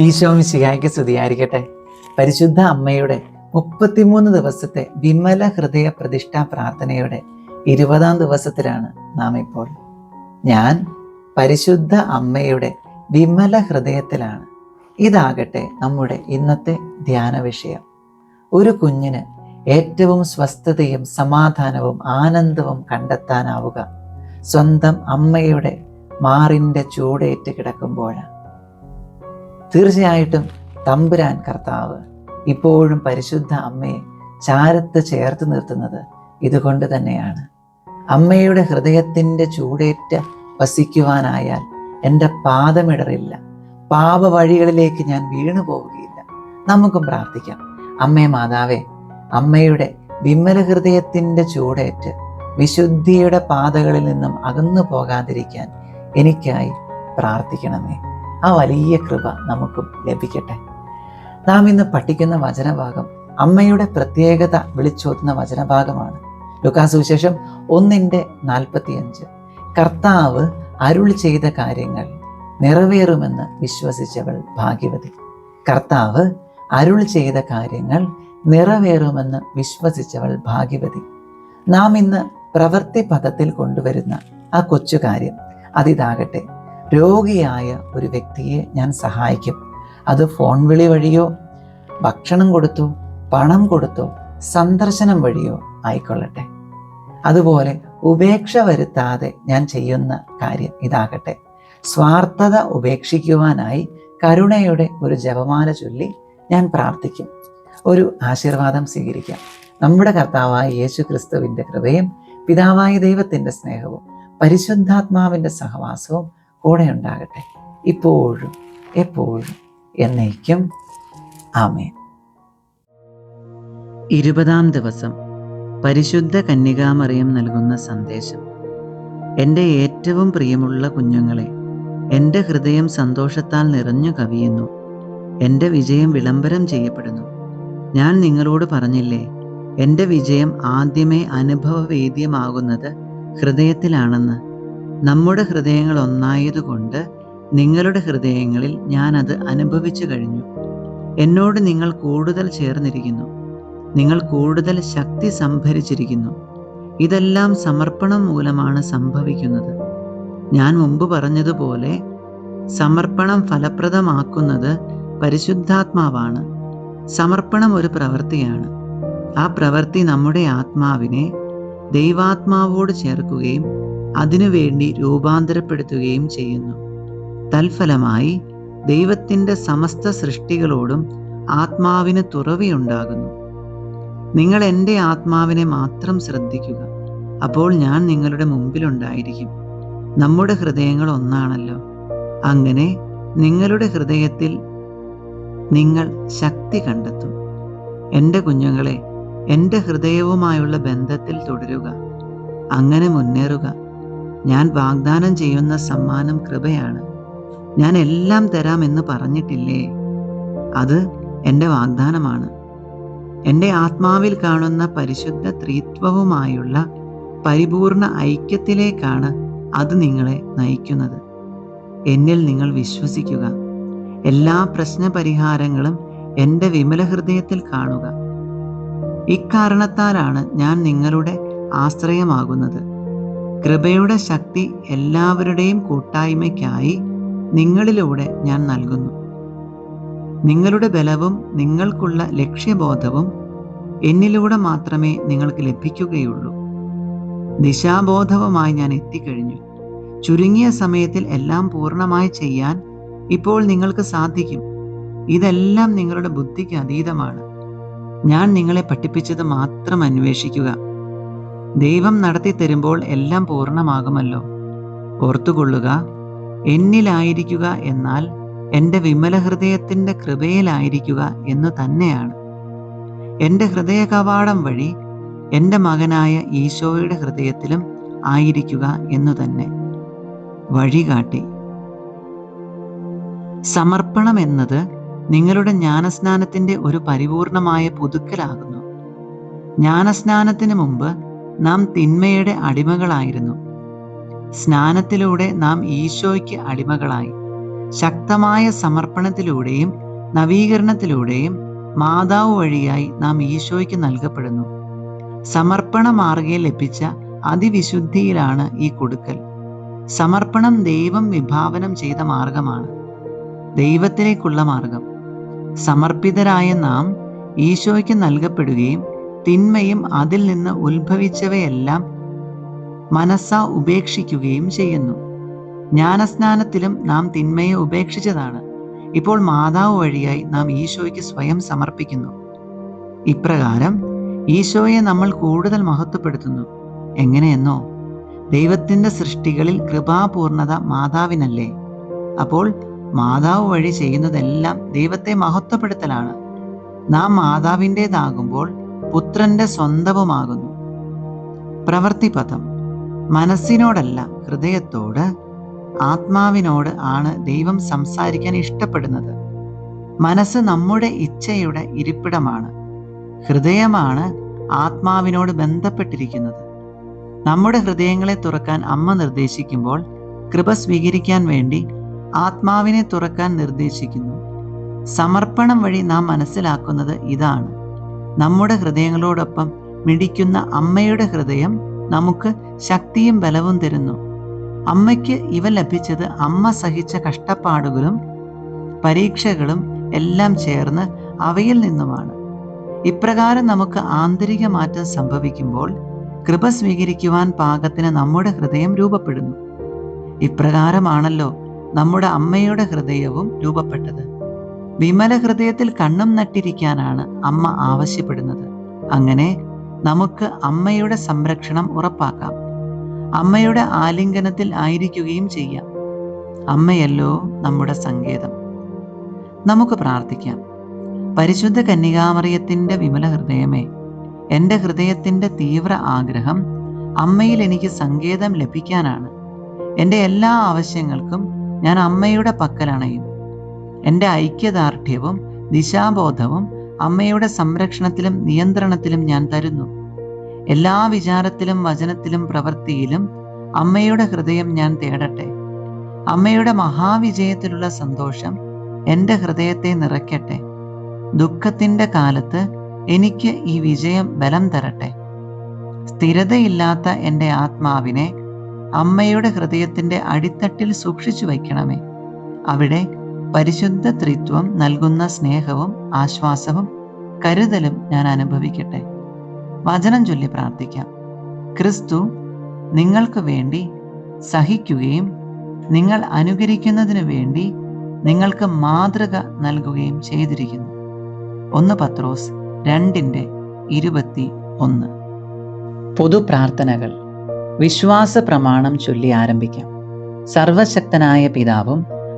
ഈശോം ശിഹായ്ക്ക് സ്തുതിയായിരിക്കട്ടെ. പരിശുദ്ധ അമ്മയുടെ മുപ്പത്തിമൂന്ന് ദിവസത്തെ വിമല ഹൃദയ പ്രതിഷ്ഠാ പ്രാർത്ഥനയുടെ ഇരുപതാം ദിവസത്തിലാണ് നാം ഇപ്പോൾ ഞാൻ പരിശുദ്ധ അമ്മയുടെ വിമല ഹൃദയത്തിലാണ്. ഇതാകട്ടെ നമ്മുടെ ഇന്നത്തെ ധ്യാന വിഷയം. ഒരു കുഞ്ഞിന് ഏറ്റവും സ്വസ്ഥതയും സമാധാനവും ആനന്ദവും കണ്ടെത്താനാവുക. സ്വന്തം അമ്മയുടെ മാറിന്റെ ചൂടേറ്റ് കിടക്കുമ്പോഴാണ്. തീർച്ചയായിട്ടും തമ്പുരാൻ കർത്താവ് ഇപ്പോഴും പരിശുദ്ധ അമ്മയെ ചാരത്ത് ചേർത്ത് നിർത്തുന്നത് ഇതുകൊണ്ട് തന്നെയാണ്. അമ്മയുടെ ഹൃദയത്തിന്റെ ചൂടേറ്റ വസിക്കുവാനായാൽ എന്റെ പാദമിടറില്ല. പാപ വഴികളിലേക്ക് ഞാൻ വീണു പോവുകയില്ല. നമുക്കും പ്രാർത്ഥിക്കാം. അമ്മേ മാതാവേ അമ്മയുടെ വിമല ഹൃദയത്തിന്റെ ചൂടേറ്റ് വിശുദ്ധിയുടെ പാതകളിൽ നിന്നും അകന്നു പോകാതിരിക്കാൻ എനിക്കായി പ്രാർത്ഥിക്കണമേ. ആ വലിയ കൃപ നമുക്കും ലഭിക്കട്ടെ. നാം ഇന്ന് പഠിക്കുന്ന വചനഭാഗം അമ്മയുടെ പ്രത്യേകത വിളിച്ചോതുന്ന വചനഭാഗമാണ്. ലുക്കാസുവിശേഷം ഒന്നിന്റെ നാൽപ്പത്തിയഞ്ച്. കർത്താവ് അരുൾ ചെയ്ത കാര്യങ്ങൾ നിറവേറുമെന്ന് വിശ്വസിച്ചവൾ ഭാഗ്യവതി. കർത്താവ് അരുൾ ചെയ്ത കാര്യങ്ങൾ നിറവേറുമെന്ന് വിശ്വസിച്ചവൾ ഭാഗ്യവതി. നാം ഇന്ന് പ്രവൃത്തി പദത്തിൽ കൊണ്ടുവരുന്ന ആ കൊച്ചു കാര്യം അതിതാകട്ടെ. രോഗിയായ ഒരു വ്യക്തിയെ ഞാൻ സഹായിക്കും. അത് ഫോൺ വിളി വഴിയോ ഭക്ഷണം കൊടുത്തോ പണം കൊടുത്തോ സന്ദർശനം വഴിയോ ആയിക്കൊള്ളട്ടെ. അതുപോലെ ഉപേക്ഷ വരുത്താതെ ഞാൻ ചെയ്യുന്ന കാര്യം ഇതാകട്ടെ. സ്വാർത്ഥത ഉപേക്ഷിക്കുവാനായി കരുണയുടെ ഒരു ജപമാല ചൊല്ലി ഞാൻ പ്രാർത്ഥിക്കും. ഒരു ആശീർവാദം സ്വീകരിക്കാം. നമ്മുടെ കർത്താവായ യേശു ക്രിസ്തുവിന്റെ കൃപയും പിതാവായ ദൈവത്തിന്റെ സ്നേഹവും പരിശുദ്ധാത്മാവിന്റെ സഹവാസവും കൂടെ ഉണ്ടാകട്ടെ ഇപ്പോഴും എപ്പോഴും എന്നേക്കും. ആമേ ഇരുപതാം ദിവസം പരിശുദ്ധ കന്യകാമറിയം നൽകുന്ന സന്ദേശം. എന്റെ ഏറ്റവും പ്രിയമുള്ള കുഞ്ഞുങ്ങളെ എന്റെ ഹൃദയം സന്തോഷത്താൽ നിറഞ്ഞു കവിയുന്നു. എന്റെ വിജയം വിളംബരം ചെയ്യപ്പെടുന്നു. ഞാൻ നിങ്ങളോട് പറഞ്ഞില്ലേ എന്റെ വിജയം ആദ്യമേ അനുഭവവേദ്യമാകുന്നത് ഹൃദയത്തിലാണെന്ന്. നമ്മുടെ ഹൃദയങ്ങൾ ഒന്നായതുകൊണ്ട് നിങ്ങളുടെ ഹൃദയങ്ങളിൽ ഞാൻ അത് അനുഭവിച്ചു കഴിഞ്ഞു. എന്നോട് നിങ്ങൾ കൂടുതൽ ചേർന്നിരിക്കുന്നു. നിങ്ങൾ കൂടുതൽ ശക്തി സംഭരിച്ചിരിക്കുന്നു. ഇതെല്ലാം സമർപ്പണം മൂലമാണ് സംഭവിക്കുന്നത്. ഞാൻ മുമ്പ് പറഞ്ഞതുപോലെ സമർപ്പണം ഫലപ്രദമാക്കുന്നത് പരിശുദ്ധാത്മാവാണ്. സമർപ്പണം ഒരു പ്രവൃത്തിയാണ്. ആ പ്രവൃത്തി നമ്മുടെ ആത്മാവിനെ ദൈവാത്മാവോട് ചേർക്കുകയും അതിനുവേണ്ടി രൂപാന്തരപ്പെടുത്തുകയും ചെയ്യുന്നു. തൽഫലമായി ദൈവത്തിന്റെ സമസ്ത സൃഷ്ടികളോടും ആത്മാവിന് തുറവിയുണ്ടാകുന്നു. നിങ്ങൾ എന്റെ ആത്മാവിനെ മാത്രം ശ്രദ്ധിക്കുക. അപ്പോൾ ഞാൻ നിങ്ങളുടെ മുമ്പിലുണ്ടായിരിക്കും. നമ്മുടെ ഹൃദയങ്ങൾ ഒന്നാണല്ലോ. അങ്ങനെ നിങ്ങളുടെ ഹൃദയത്തിൽ നിങ്ങൾ ശക്തി കണ്ടെത്തും. എന്റെ കുഞ്ഞുങ്ങളെ എന്റെ ഹൃദയവുമായുള്ള ബന്ധത്തിൽ തുടരുക. അങ്ങനെ മുന്നേറുക. ഞാൻ വാഗ്ദാനം ചെയ്യുന്ന സമ്മാനം കൃപയാണ്. ഞാൻ എല്ലാം തരാം എന്ന് പറഞ്ഞിട്ടില്ലേ? അത് എന്റെ വാഗ്ദാനമാണ്. എന്റെ ആത്മാവിൽ കാണുന്ന പരിശുദ്ധ ത്രിത്വവുമായുള്ള പരിപൂർണ ഐക്യത്തിലേക്കാണ് അത് നിങ്ങളെ നയിക്കുന്നത്. എന്നിൽ നിങ്ങൾ വിശ്വസിക്കുക. എല്ലാ പ്രശ്ന പരിഹാരങ്ങളും എന്റെ വിമല ഹൃദയത്തിൽ കാണുക. ഇക്കാരണത്താലാണ് ഞാൻ നിങ്ങളുടെ ആശ്രയമാകുന്നത്. കൃപയുടെ ശക്തി എല്ലാവരുടെയും കൂട്ടായ്മയ്ക്കായി നിങ്ങളിലൂടെ ഞാൻ നൽകുന്നു. നിങ്ങളുടെ ബലവും നിങ്ങൾക്കുള്ള ലക്ഷ്യബോധവും എന്നിലൂടെ മാത്രമേ നിങ്ങൾക്ക് ലഭിക്കുകയുള്ളൂ. ദിശാബോധവുമായി ഞാൻ എത്തിക്കഴിഞ്ഞു. ചുരുങ്ങിയ സമയത്തിൽ എല്ലാം പൂർണമായി ചെയ്യാൻ ഇപ്പോൾ നിങ്ങൾക്ക് സാധിക്കും. ഇതെല്ലാം നിങ്ങളുടെ ബുദ്ധിക്ക് അതീതമാണ്. ഞാൻ നിങ്ങളെ പഠിപ്പിച്ചത് മാത്രം അന്വേഷിക്കുക. ദൈവം നടത്തി തരുമ്പോൾ എല്ലാം പൂർണമാകുമല്ലോ. ഓർത്തുകൊള്ളുക എന്നിലായിരിക്കുക എന്നാൽ എന്റെ വിമല ഹൃദയത്തിന്റെ കൃപയിലായിരിക്കുക എന്ന് തന്നെയാണ്. എന്റെ ഹൃദയ കവാടം വഴി എന്റെ മകനായ ഈശോയുടെ ഹൃദയത്തിലും ആയിരിക്കുക എന്നു തന്നെ. വഴികാട്ടി. സമർപ്പണം എന്നത് നിങ്ങളുടെ ജ്ഞാനസ്നാനത്തിന്റെ ഒരു പരിപൂർണമായ പുതുക്കലാകുന്നു. ജ്ഞാനസ്നാനത്തിന് മുമ്പ് നാം തിന്മയുടെ അടിമകളായിരുന്നു. സ്നാനത്തിലൂടെ നാം ഈശോയ്ക്ക് അടിമകളായി. ശക്തമായ സമർപ്പണത്തിലൂടെയും നവീകരണത്തിലൂടെയും മാതാവ് വഴിയായി നാം ഈശോയ്ക്ക് നൽകപ്പെടുന്നു. സമർപ്പണ മാർഗയിൽ ലഭിച്ച അതിവിശുദ്ധിയിലാണ് ഈ കൊടുക്കൽ. സമർപ്പണം ദൈവം വിഭാവനം ചെയ്ത മാർഗമാണ് ദൈവത്തിലേക്കുള്ള മാർഗം സമർപ്പിതരായ നാം ഈശോയ്ക്ക് നൽകപ്പെടുകയും തിന്മയും അതിൽ നിന്ന് ഉത്ഭവിച്ചവയെല്ലാം മനസ്സാ ഉപേക്ഷിക്കുകയും ചെയ്യുന്നു. ജ്ഞാനസ്നാനത്തിലും നാം തിന്മയെ ഉപേക്ഷിച്ചതാണ്. ഇപ്പോൾ മാതാവ് വഴിയായി നാം ഈശോയ്ക്ക് സ്വയം സമർപ്പിക്കുന്നു. ഇപ്രകാരം ഈശോയെ നമ്മൾ കൂടുതൽ മഹത്വപ്പെടുത്തുന്നു. എങ്ങനെയെന്നോ? ദൈവത്തിന്റെ സൃഷ്ടികളിൽ കൃപാപൂർണത മാതാവിനല്ലേ? അപ്പോൾ മാതാവ് വഴി ചെയ്യുന്നതെല്ലാം ദൈവത്തെ മഹത്വപ്പെടുത്തലാണ്. നാം മാതാവിന്റെതാകുമ്പോൾ പുത്രന്റെ സ്വന്തവുമാകുന്നു. പ്രവൃത്തിപഥം. മനസ്സിനോടല്ല ഹൃദയത്തോട് ആത്മാവിനോട് ആണ് ദൈവം സംസാരിക്കാൻ ഇഷ്ടപ്പെടുന്നത്. മനസ്സ് നമ്മുടെ ഇച്ഛയുടെ ഇരിപ്പിടമാണ്. ഹൃദയമാണ് ആത്മാവിനോട് ബന്ധപ്പെട്ടിരിക്കുന്നത്. നമ്മുടെ ഹൃദയങ്ങളെ തുറക്കാൻ അമ്മ നിർദ്ദേശിക്കുമ്പോൾ കൃപ സ്വീകരിക്കാൻ വേണ്ടി ആത്മാവിനെ തുറക്കാൻ നിർദ്ദേശിക്കുന്നു. സമർപ്പണം വഴി നാം മനസ്സിലാക്കുന്നത് ഇതാണ്. നമ്മുടെ ഹൃദയങ്ങളോടൊപ്പം മിടിക്കുന്ന അമ്മയുടെ ഹൃദയം നമുക്ക് ശക്തിയും ബലവും തരുന്നു. അമ്മയ്ക്ക് ഇവ ലഭിച്ചത് അമ്മ സഹിച്ച കഷ്ടപ്പാടുകളും പരീക്ഷകളും എല്ലാം ചേർന്ന് അവയിൽ നിന്നുമാണ്. ഇപ്രകാരം നമുക്ക് ആന്തരിക മാറ്റം സംഭവിക്കുമ്പോൾ കൃപ സ്വീകരിക്കുവാൻ പാകത്തിന് നമ്മുടെ ഹൃദയം രൂപപ്പെടുന്നു. ഇപ്രകാരമാണല്ലോ നമ്മുടെ അമ്മയുടെ ഹൃദയവും രൂപപ്പെട്ടത്. വിമല ഹൃദയത്തിൽ കണ്ണും നട്ടിരിക്കാനാണ് അമ്മ ആവശ്യപ്പെടുന്നത്. അങ്ങനെ നമുക്ക് അമ്മയുടെ സംരക്ഷണം ഉറപ്പാക്കാം. അമ്മയുടെ ആലിംഗനത്തിൽ ആയിരിക്കുകയും ചെയ്യാം. അമ്മയല്ലോ നമ്മുടെ സങ്കേതം. നമുക്ക് പ്രാർത്ഥിക്കാം. പരിശുദ്ധ കന്യകാമറിയത്തിന്റെ വിമല ഹൃദയമേ എന്റെ ഹൃദയത്തിന്റെ തീവ്ര ആഗ്രഹം അമ്മയിൽ എനിക്ക് സങ്കേതം ലഭിക്കാനാണ്. എന്റെ എല്ലാ ആവശ്യങ്ങൾക്കും ഞാൻ അമ്മയുടെ പക്കലണയും എന്റെ ഐക്യദാർഢ്യവും ദിശാബോധവും അമ്മയുടെ സംരക്ഷണത്തിലും നിയന്ത്രണത്തിലും ഞാൻ തരുന്നു. എല്ലാ വിചാരത്തിലും വചനത്തിലും പ്രവൃത്തിയിലും അമ്മയുടെ ഹൃദയം ഞാൻ തേടട്ടെ. അമ്മയുടെ മഹാവിജയത്തിലുള്ള സന്തോഷം എന്റെ ഹൃദയത്തെ നിറയ്ക്കട്ടെ. ദുഃഖത്തിന്റെ കാലത്ത് എനിക്ക് ഈ വിജയം ബലം തരട്ടെ. സ്ഥിരതയില്ലാത്ത എന്റെ ആത്മാവിനെ അമ്മയുടെ ഹൃദയത്തിന്റെ അടിത്തട്ടിൽ സൂക്ഷിച്ചു വയ്ക്കണമേ. അവിടെ പരിശുദ്ധ ത്രിത്വം നൽകുന്ന സ്നേഹവും ആശ്വാസവും കരുതലും ഞാൻ അനുഭവിക്കട്ടെ. വചനം ചൊല്ലി പ്രാർത്ഥിക്കാം. ക്രിസ്തു നിങ്ങൾക്ക് വേണ്ടി സഹിക്കുകയും നിങ്ങൾ അനുകരിക്കുന്നതിനു വേണ്ടി നിങ്ങൾക്ക് മാതൃക നൽകുകയും ചെയ്തിരിക്കുന്നു. ഒന്ന് പത്രോസ് രണ്ടിന്റെ ഇരുപത്തി ഒന്ന്. പൊതുപ്രാർത്ഥനകൾ വിശ്വാസ പ്രമാണം ചൊല്ലി ആരംഭിക്കാം. സർവശക്തനായ പിതാവും